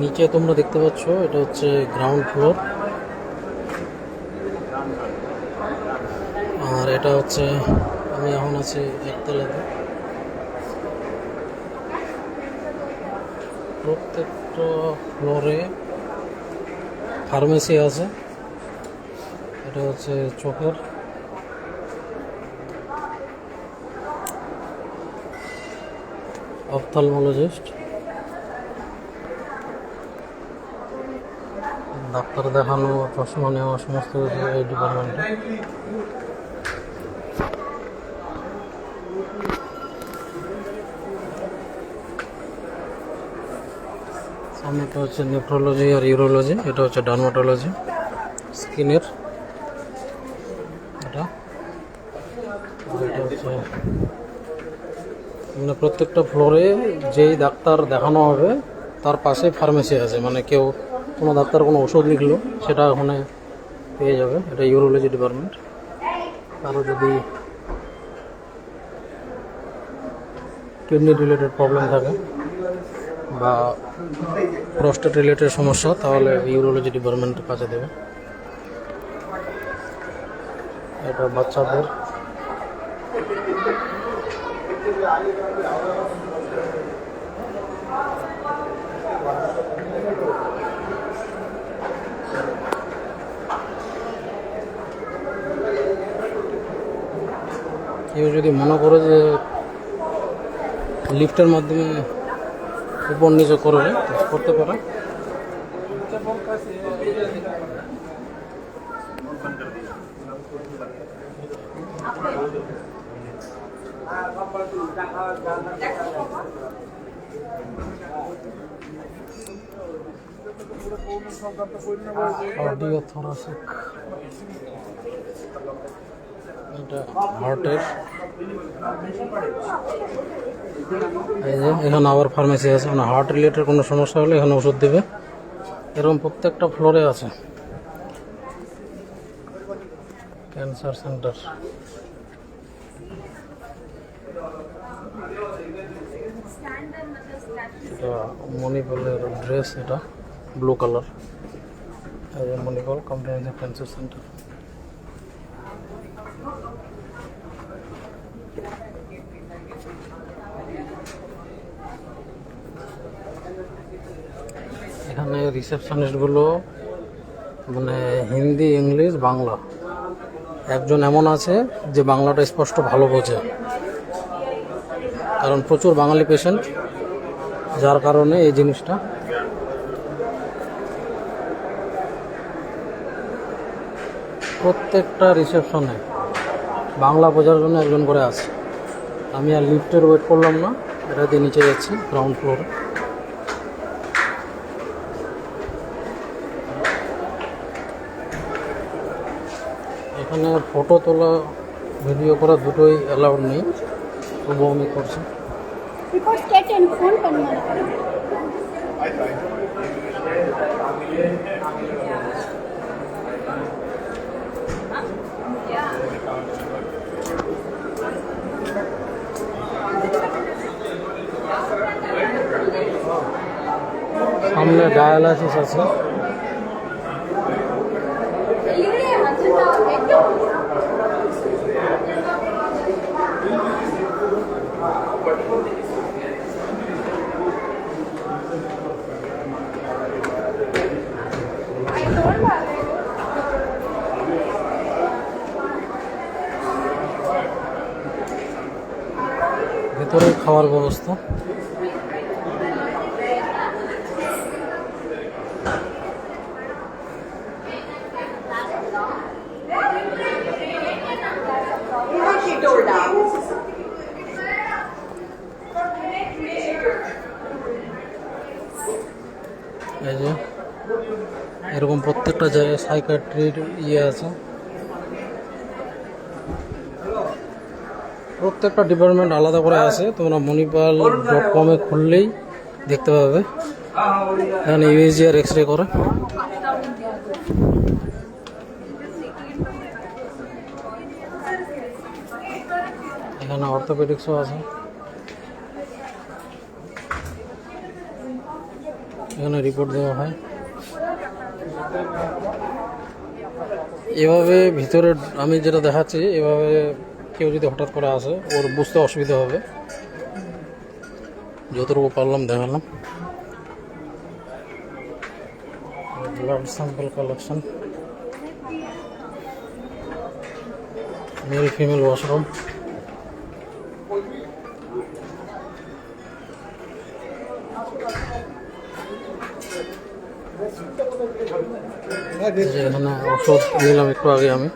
নিচে তোমরা দেখতে পাচ্ছ, এটা হচ্ছে গ্রাউন্ড ফ্লোর আর এটা হচ্ছে, আমি এখন আছি একতলাতে প্রত্যেকটা ফ্লোরে ফার্মেসি আছে। এটা হচ্ছে চোখের। অপথালমোলজিস্ট। ডাক্তার দেখানো, চশমা নেওয়া, সমস্ত এই ডিপার্টমেন্টে সামনেটা হচ্ছে নেফ্রোলজি আর ইউরোলজি এটা হচ্ছে ডার্মাটোলজি স্কিনের এটা আর এটা হচ্ছে মানে প্রত্যেকটা ফ্লোরে যেই ডাক্তার দেখানো হবে, তার পাশে ফার্মেসি আছে। মানে কেউ কোনো ডাক্তার কোনো ওষুধ লিখলো, সেটা ওখানে পেয়ে যাবে। এটা ইউরোলজি ডিপার্টমেন্ট আরও যদি কিডনি রিলেটেড প্রবলেম থাকে বা প্রস্টেট রিলেটেড সমস্যা, তাহলে ইউরোলজি ডিপার্টমেন্টের কাছে দেবে। এটা বাচ্চাদের কেউ যদি মনে করে যে লিফটের মাধ্যমে উপর নিচে করবে করতে পারে। এটা হার্টের এখানে আবার ফার্মেসি আছে। মানে হার্ট রিলেটেড কোনো সমস্যা হলে এখানে ওষুধ দেবে। এরকম প্রত্যেকটা ফ্লোরে আছে। ক্যান্সার সেন্টার এটা মণিপালের ড্রেস এটা blue colour Manipal comprehensive cancer centre এখানে রিসেপশনিস্টগুলো মানে হিন্দি, ইংলিশ, বাংলা। একজন এমন আছে যে বাংলাটা স্পষ্ট ভালো বোঝে। কারণ প্রচুর বাঙালি পেশেন্ট যার কারণে এই জিনিসটা। প্রত্যেকটা রিসেপশনে বাংলা বোঝার জন্য একজন করে আছে। আমি আর লিফটের ওয়েট করলাম না, এটা দিয়ে নিচে যাচ্ছি গ্রাউন্ড ফ্লোরে এখানে ফটো তোলা ভিডিও করা দুটোই অ্যালাউড নেই। তবুও আমি করছি Because cat and phone can সামনে ডায়ালাইসিস আছে ভেতরে খাওয়ার ব্যবস্থা। এরকম প্রত্যেকটা জায়গায় সাইকাট্রির ইয়ে আছে। প্রত্যেকটা ডিপার্টমেন্ট আলাদা করে আছে। তোমরা মণিপাল ডট কমে খুললেই দেখতে পাবে। এখানে ইউএসজি আর এক্স রে করে। এখানে অর্থোপেডিক্সও আছে। এখানে রিপোর্ট দেওয়া হয়। এভাবে ভিতরে আমি যেটা দেখাচ্ছি, এভাবে কেউ যদি হঠাৎ করে আসে, ওর বুঝতে অসুবিধা হবে। যতটুকু পারলাম দেখালাম। কালেকশন মেল ফিমেল ওয়াশরুম ওষুধ নিলাম একটু আগে আমি।